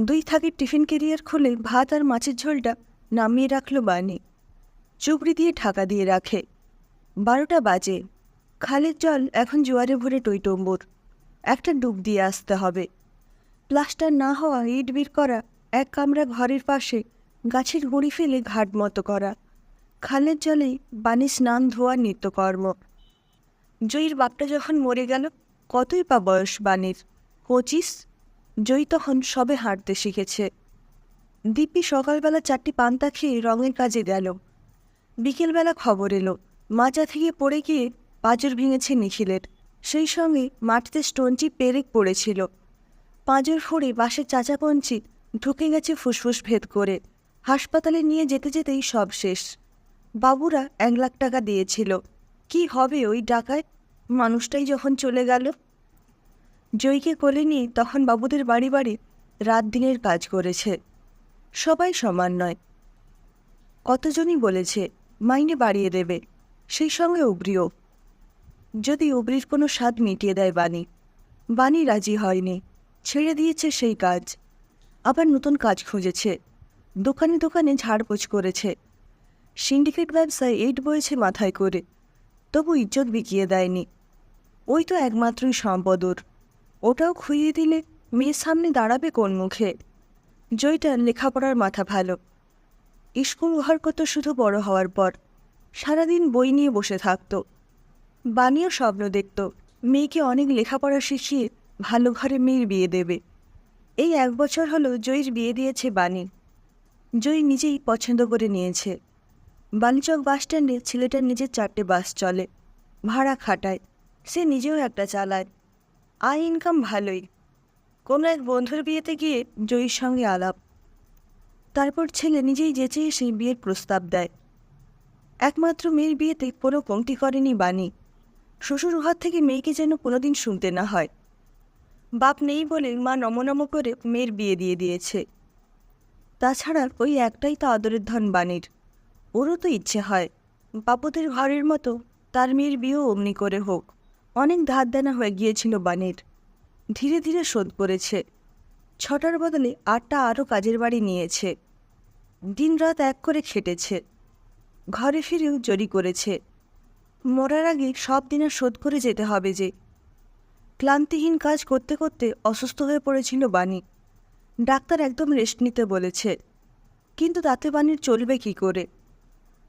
দুই থাকের tiffin career খুলে ভাত আর মাছের ঝোলটা নামিয়ে রাখল বানি। চুবড়ি দিয়ে ঢাকা দিয়ে রাখে। বারোটা বাজে। খালের জল এখন জোয়ারে ভরে টইটম্বুর। একটা ডুব দিয়ে আসতে হবে। প্লাস্টার না হওয়া ইট বের করা এক কামরা ঘরের পাশে গাছের গুঁড়ি ফেলে ঘাট মতো করা। খালের জলেই বানি স্নান ধোয়ার নিত্যকর্ম। জয়ীর বাপটা যখন মরে গেল, কতই পা বয়স বানির? পঁচিশ? জয়ী তখন সবে হাঁটতে শিখেছে। দিব্যি সকালবেলা চারটি পান্তা খেয়ে রঙের কাজে গেল। বিকেলবেলা খবর এলো মাচা থেকে পড়ে গিয়ে পাঁজর ভেঙেছে নিখিলের। সেই সঙ্গে মাটিতে স্টোনটি পেরেক পড়েছিল। পাঁজর ফোড়ে বাসের চাচা পঞ্চি ঢুকে গেছে ফুসফুস ভেদ করে। হাসপাতালে নিয়ে যেতে যেতেই সব শেষ। বাবুরা এক লাখ টাকা দিয়েছিল। কি হবে ওই টাকায় মানুষটাই যখন চলে গেল জয়ীকে কোলে নিয়ে তখন বাবুদের বাড়ি বাড়ি রাত দিনের কাজ করেছে। সবাই সমান নয়। কতজনই বলেছে, মাইনে বাড়িয়ে দেবে, সেই সঙ্গে উবরিও। যদি উবরির কোনো স্বাদ মিটিয়ে দেয় বাণী বাণী রাজি হয়নি, ছেড়ে দিয়েছে সেই কাজ। আবার নতুন কাজ খুঁজেছে, দোকানে দোকানে ঝাড়পোছ করেছে। সিন্ডিকেট ব্যবসায় এইট বয়েছে মাথায় করে, তবু ইজ্জত বিকিয়ে দেয়নি। ওই তো একমাত্রই সম্পদ ওর। ওটাও খুইয়ে দিলে মেয়ের সামনে দাঁড়াবে কোন মুখে? জয়টার লেখাপড়ার মাথা ভালো। স্কুল ঘর কত শুধু বড় হওয়ার পর। সারাদিন বই নিয়ে বসে থাকত। বানিও স্বপ্ন দেখত, মেয়েকে অনেক লেখাপড়া শিখিয়ে ভালো ঘরে মেয়ের বিয়ে দেবে। এই এক বছর হলো জয়ীর বিয়ে দিয়েছে বাণী জয়ী নিজেই পছন্দ করে নিয়েছে। বাণীচক বাসস্ট্যান্ডে ছেলেটার নিজের চারটে বাস চলে, ভাড়া খাটায়। সে নিজেও একটা চালায়। আয় ইনকাম ভালোই। কোনো এক বন্ধুর বিয়েতে গিয়ে জয়ীর সঙ্গে আলাপ। তারপর ছেলে নিজেই যেচে এসে বিয়ের প্রস্তাব দেয়। একমাত্র মেয়ের বিয়েতে কোনো কমতি করেনি বাণী। শ্বশুর ঘর থেকে মেয়েকে যেন কোনোদিন শুনতে না হয়। বাপ নেই বলে মা নমনম করে মেয়ের বিয়ে দিয়ে দিয়েছে। তাছাড়া ওই একটাই তো আদরের ধন বাণীর। ওরও তো ইচ্ছে হয়। বাপুদের ঘরের মতো তার মেয়ের বিয়েও অমনি করে হোক। অনেক ধার দেনা হয়ে গিয়েছিল বাণীর ধীরে ধীরে শোধ করেছে। ছটার বদলে আটটা আরও কাজের বাড়ি নিয়েছে। দিনরাত এক করে খেটেছে। ঘরে ফিরেও জড়ি করেছে। মরার আগে সব দিনে শোধ করে যেতে হবে যে। ক্লান্তিহীন কাজ করতে করতে অসুস্থ হয়ে পড়েছিল বাণী ডাক্তার একদম রেস্ট নিতে বলেছে। কিন্তু তাতে বাণীর চলবে কি করে?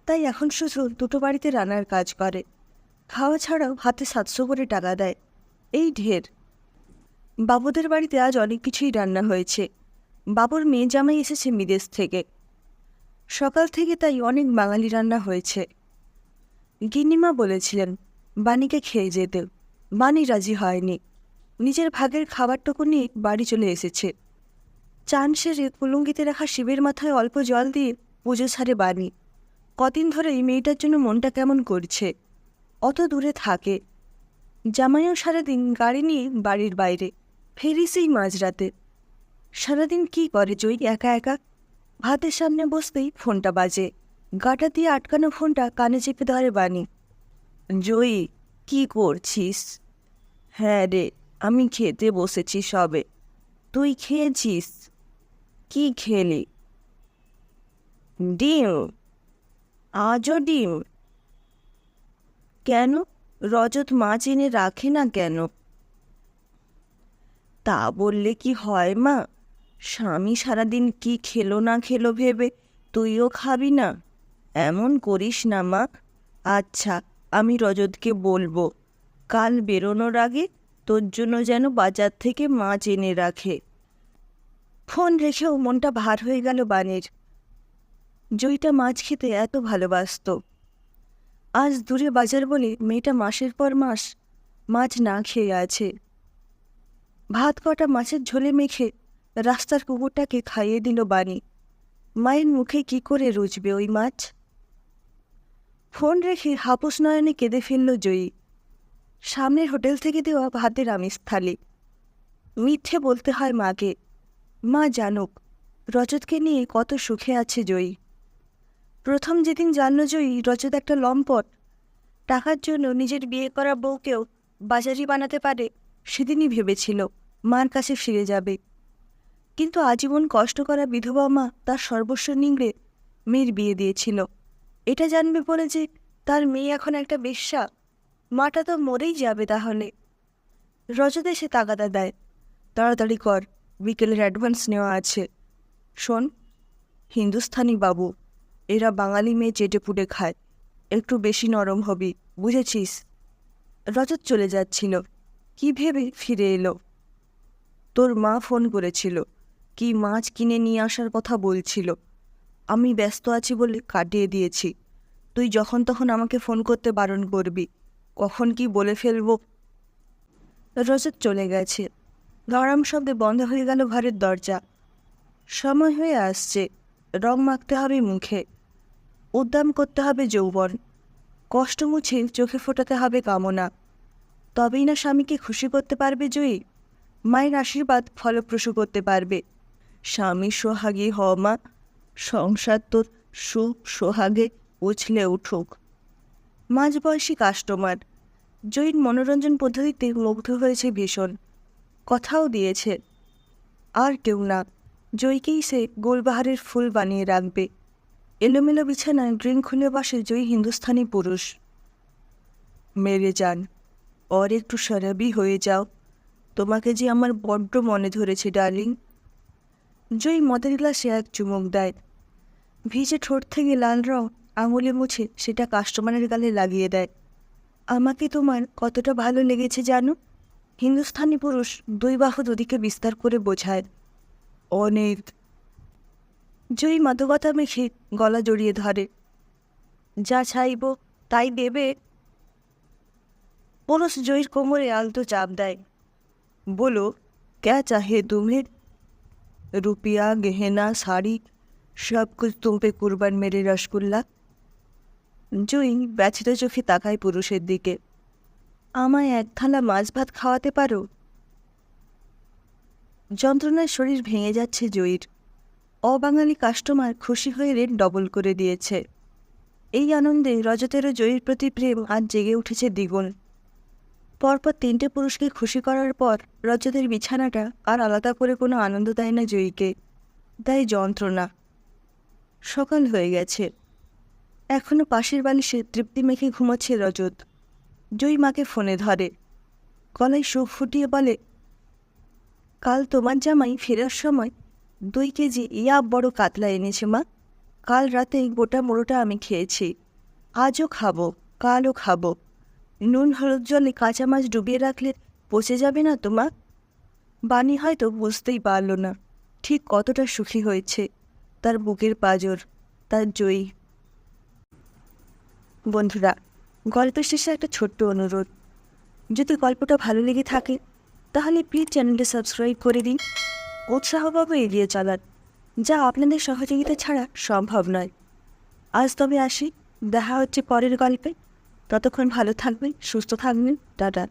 তাই এখন শুধু দুটো বাড়িতে রান্নার কাজ করে। খাওয়া ছাড়াও হাতে সাতশো করে টাকা দেয়। এই ঢের। বাবুদের বাড়িতে আজ অনেক কিছুই রান্না হয়েছে। বাবুর মেয়ে জামাই এসেছে বিদেশ থেকে। সকাল থেকে তাই অনেক বাঙালি রান্না হয়েছে। গিনিমা বলেছিলেন, বাণীকে খেয়ে যেতে। বাণী রাজি হয়নি। নিজের ভাগের খাবারটুকু নিয়ে বাড়ি চলে এসেছে। চান সেরে কুলুঙ্গিতে রাখা শিবের মাথায় অল্প জল দিয়ে পুজো ছাড়ে বাণী। কদিন ধরে এই মেয়েটার জন্য মনটা কেমন করছে। অত দূরে থাকে। জামাইও সারাদিন গাড়ি নিয়ে বাড়ির বাইরে ফেরি সেই মাঝরাতে। সারাদিন কি করে জয়ী একা একা? ভাতের সামনে বসতেই ফোনটা বাজে। গাটা দিয়ে আটকানো ফোনটা কানে চেপে ধরে বানি জয়ী, কি করছিস? হ্যাঁ রে, আমি খেতে বসেছি সবে। তুই খেয়েছিস? কি খেলি? ডিম। আজও ডিম? কেন? রজত মাছ এনে রাখে না কেন? তা বললে কি হয় মা? স্বামী সারাদিন কি খেলো না খেলো ভেবে তুইও খাবি না? এমন করিস না মা। আচ্ছা আমি রজতকে বলব। কাল বেরোনোর আগে তোর জন্য যেন বাজার থেকে মাছ এনে রাখে। ফোন রেখেও মনটা ভার হয়ে গেল বানের জয়টা মাছ খেতে এত ভালোবাসত। আজ দূরে বাজার বলে মেয়েটা মাসের পর মাস মাছ না খেয়ে আছে। ভাত কটা মাছের ঝোলে মেখে রাস্তার কুকুরটাকে খাইয়ে দিল বাণী। মায়ের মুখে কি করে রুচবে ওই মাছ? ফোন রেখে হাপুস নয়নে কেঁদে ফেলল জয়ী। সামনের হোটেল থেকে দেওয়া ভাতের আমিষ থালি। মিথ্যে বলতে হয় মাকে। মা জানুক, রজতকে নিয়ে কত সুখে আছে জয়ী। প্রথম যেদিন জানল জয়ী রজত একটা লম্পট টাকার জন্য নিজের বিয়ে করা বউকেও বাজারি বানাতে পারে, সেদিনই ভেবেছিল মার কাছে ফিরে যাবে। কিন্তু আজীবন কষ্ট করা বিধবা মা তার সর্বস্ব নিংড়ে মেয়ের বিয়ে দিয়েছিল। এটা জানবে বলে যে তার মেয়ে এখন একটা বেশ্যা, মাটা তো মরেই যাবে তাহলে। রজত এসে তাগাদা দেয়, তাড়াতাড়ি কর, বিকেলের অ্যাডভান্স নেওয়া আছে। শোন, হিন্দুস্থানি বাবু এরা বাঙালি মেয়ে চেটে পুটে খায়। একটু বেশি নরম হবি, বুঝেছিস? রজত চলে যাচ্ছিল। কি ভেবে ফিরে এলো? তোর মা ফোন করেছিল, কি মাছ কিনে নিয়ে আসার কথা বলছিল। আমি ব্যস্ত আছি বলে কাটিয়ে দিয়েছি। তুই যখন তখন আমাকে ফোন করতে বারণ করবি। কখন কি বলে ফেলব? রজত চলে গেছে। লড়াম শব্দে বন্ধ হয়ে গেল ঘরের দরজা। সময় হয়ে আসছে। রং মাখতে হবে মুখে। উদ্দাম করতে হবে যৌবন। কষ্ট মুছে চোখে ফোটাতে হবে কামনা। তবেই না স্বামীকে খুশি করতে পারবে জয়ী মায়ের আশীর্বাদ ফলপ্রসূ করতে পারবে। স্বামী সোহাগী হ, মা। সংসার তোর সুখ সোহাগে উছলে উঠুক। মাঝবয়সী কাস্টমার। জয়ীর মনোরঞ্জন পদ্ধতিতে মুগ্ধ হয়েছে ভীষণ। কথাও দিয়েছে। আর কেউ না। জয়ীকেই সে গোলবাহারের ফুল বানিয়ে রাখবে। এলোমেলো বিছানায় ড্রিঙ্ক খুলে বসে জয়ী হিন্দুস্থানি পুরুষ। মেরে যান। और একটু শরাবি হয়ে যাও। তোমাকে যে আমার বড্ড মনে ধরেছে, ডার্লিং। জয়ী মদের গ্লাসে এক চুমুক দেয়। ভিজে ঠোঁট থেকে লাল রং আঙুলে মুছে সেটা কাস্টমারের গালে লাগিয়ে দেয়। আমাকে তোমার কতটা ভালো লেগেছে জানো? হিন্দুস্থানি পুরুষ দুই বাহু দুদিকে বিস্তার করে বোঝায়। অনেক। জয়ী মাদকতা মেখে গলা জড়িয়ে ধরে যা চাইব তাই দেবে পুরুষ জয়ীর কোমরে আলতো চাপ দেয় बोलो क्या चाहे तुम्हें रुपया गहना साड़ी सब कुछ तुम पे कुर्बान मेरे রসগোল্লা জুই ব্যথিত চোখে তাকায় পুরুষের দিকে আমায় এক থালা মাছ ভাত খাওয়াতে পারো যন্ত্রণায় শরীর ভেঙে যাচ্ছে জয়ীর অবাঙালি কাস্টমার খুশি হয়ে রেট ডবল করে দিয়েছে। এই আনন্দে রজতেরও জয়ীর প্রতি প্রেম আজ জেগে উঠেছে দ্বিগুণ। পরপর তিনটে পুরুষকে খুশি করার পর রজতের বিছানাটা আর আলাদা করে কোনো আনন্দ দেয় না জয়ীকে। দেয় যন্ত্রণা। সকাল হয়ে গেছে। এখনও পাশের বালিশে তৃপ্তি মেখে ঘুমাচ্ছে রজত। জয়ী মাকে ফোনে ধরে। গলায় সুখ ফুটিয়ে বলে, কাল তোমার জামাই ফেরার সময় দুই কেজি ইয়া বড় কাতলা এনেছে মা। কাল রাতে গোটা মোড়োটা আমি খেয়েছি। আজও খাব, কালও খাব। নুন, হলুদ জলে কাঁচা মাছ ডুবিয়ে রাখলে পচে যাবে না তো মা? বাণী হয়তো বুঝতেই পারল না, ঠিক কতটা সুখী হয়েছে তার বুকের পাজর, তার জয়ী বন্ধুরা গল্পের শেষে একটা ছোট্ট অনুরোধ। যদি গল্পটা ভালো লেগে থাকে, তাহলে প্লিজ চ্যানেলটি সাবস্ক্রাইব করে দিন। উৎসাহ পাবো এগিয়ে চালান যা আপনাদের সহযোগিতা ছাড়া সম্ভব নয়। আজ তবে আসি, দেখা হচ্ছে পরের গল্পে। ততক্ষণ ভালো থাকবেন, সুস্থ থাকবেন, টাটা।